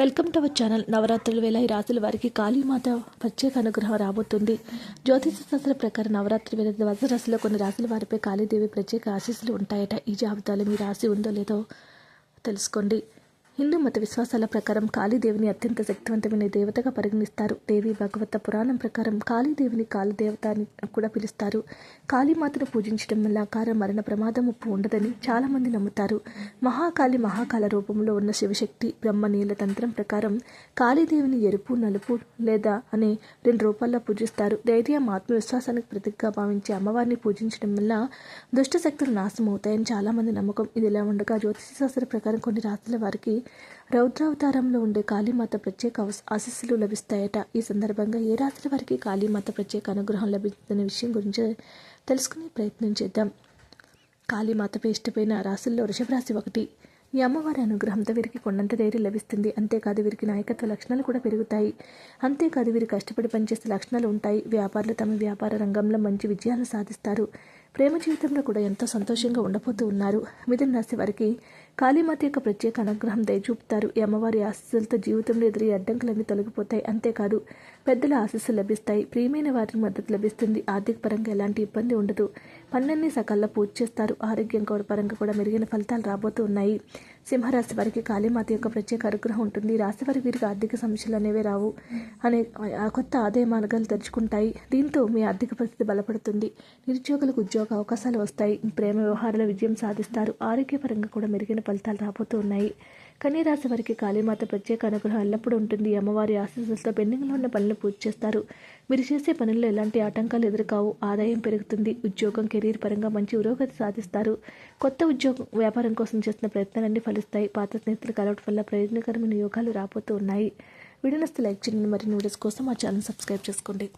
Welcome to our channel. నవరాత్రుల వేళ ఈ రాత్రులు వారికి కాళీమాత ప్రత్యేక అనుగ్రహం రాబోతుంది. జ్యోతిష శాస్త్ర ప్రకారం నవరాత్రి వేళ వజ్రరాశిలో కొన్ని రాశుల వారిపై కాళీదేవి ప్రత్యేక ఆశీస్సులు ఉంటాయట. ఈ జాబితాలో మీ రాశి ఉందో లేదో తెలుసుకోండి. హిందూ మత విశ్వాసాల ప్రకారం కాళీదేవిని అత్యంత శక్తివంతమైన దేవతగా పరిగణిస్తారు. దేవి భగవత పురాణం ప్రకారం కాళీదేవిని కాళీదేవత అని కూడా పిలుస్తారు. కాళీమాతను పూజించడం వల్ల అకార మరణ ప్రమాదం ముప్పు ఉండదని చాలామంది నమ్ముతారు. మహాకాళి మహాకాల రూపంలో ఉన్న శివశక్తి బ్రహ్మ నీల తంత్రం ప్రకారం కాళీదేవిని ఎరుపు నలుపు లేదా అనే రెండు రూపాల్లో పూజిస్తారు. ధైర్యం ఆత్మవిశ్వాసానికి ప్రతిగ్గా భావించే అమ్మవారిని పూజించడం వల్ల దుష్ట శక్తులు నాశనం అవుతాయని చాలామంది నమ్మకం. ఇది ఇలా ఉండగా జ్యోతిష శాస్త్ర ప్రకారం కొన్ని రాత్రుల వారికి రౌద్రావతారంలో ఉండే కాళీమాత ప్రత్యేక ఆశస్సులు లభిస్తాయట. ఈ సందర్భంగా ఏ రాత్రి వారికి కాళీమాత ప్రత్యేక అనుగ్రహం లభిస్తుందనే విషయం గురించి తెలుసుకునే ప్రయత్నం చేద్దాం. కాళీమాతపై ఇష్టమైన రాశుల్లో వృషభరాశి ఒకటి. ఈ అమ్మవారి అనుగ్రహంతో వీరికి కొండంత ధైర్యం లభిస్తుంది. అంతేకాదు వీరికి నాయకత్వ లక్షణాలు కూడా పెరుగుతాయి. అంతేకాదు వీరు కష్టపడి పనిచేసే లక్షణాలు ఉంటాయి. వ్యాపారులు తమ వ్యాపార రంగంలో మంచి విజయాలను సాధిస్తారు. ప్రేమ జీవితంలో కూడా ఎంతో సంతోషంగా ఉండబోతూ ఉన్నారు. మిథున రాశి వారికి కాళీమాత యొక్క ప్రత్యేక అనుగ్రహం దయచూపుతారు. ఈ అమ్మవారి ఆశీస్సులతో జీవితంలో ఎదురయ్యే అడ్డంకులన్నీ తొలగిపోతాయి. అంతేకాదు పెద్దల ఆశీస్సులు లభిస్తాయి. ప్రియమైన వారికి మద్దతు లభిస్తుంది. ఆర్థిక పరంగా ఎలాంటి ఇబ్బంది ఉండదు. పన్నెన్ని సకాల్లో పూజ చేస్తారు. ఆరోగ్యం కూడా పరంగా కూడా మెరుగైన ఫలితాలు రాబోతూ ఉన్నాయి. సింహరాశి వారికి కాళీమాత యొక్క ప్రత్యేక అనుగ్రహం ఉంటుంది. రాశి వారికి వీరికి ఆర్థిక సమస్యలు అనేవి రావు అనే ఆ కొత్త ఆదాయ మార్గాలు తెరుచుకుంటాయి దీంతో మీ ఆర్థిక పరిస్థితి బలపడుతుంది. నిరుద్యోగులకు ఉద్యోగ అవకాశాలు వస్తాయి. ప్రేమ వ్యవహారాల విజయం సాధిస్తారు. ఆరోగ్యపరంగా కూడా మెరుగైన ఫలితాలు రాబోతున్నాయి ఉన్నాయి కన్య రాశి వారికి కాళీమాత ప్రత్యేక అనుగ్రహం ఎల్లప్పుడూ ఉంటుంది. అమ్మవారి ఆశీస్సులతో పెండింగ్లో ఉన్న పనులు పూర్తి చేస్తారు. మీరు చేసే పనుల్లో ఎలాంటి ఆటంకాలు ఎదురుకావు? ఆదాయం పెరుగుతుంది. ఉద్యోగం కెరీర్ పరంగా మంచి పురోగతి సాధిస్తారు. కొత్త ఉద్యోగం వ్యాపారం కోసం చేసిన ప్రయత్నాలన్నీ ఫలిస్తాయి. పాత స్నేహితులు కలవడం వల్ల ప్రయోజనకరమైన యోగాలు రాబోతూ ఉన్నాయి. వీడియో లైక్ చేయండి. మరిన్ని వీడియోస్ కోసం మా ఛానల్ సబ్స్క్రైబ్ చేసుకోండి.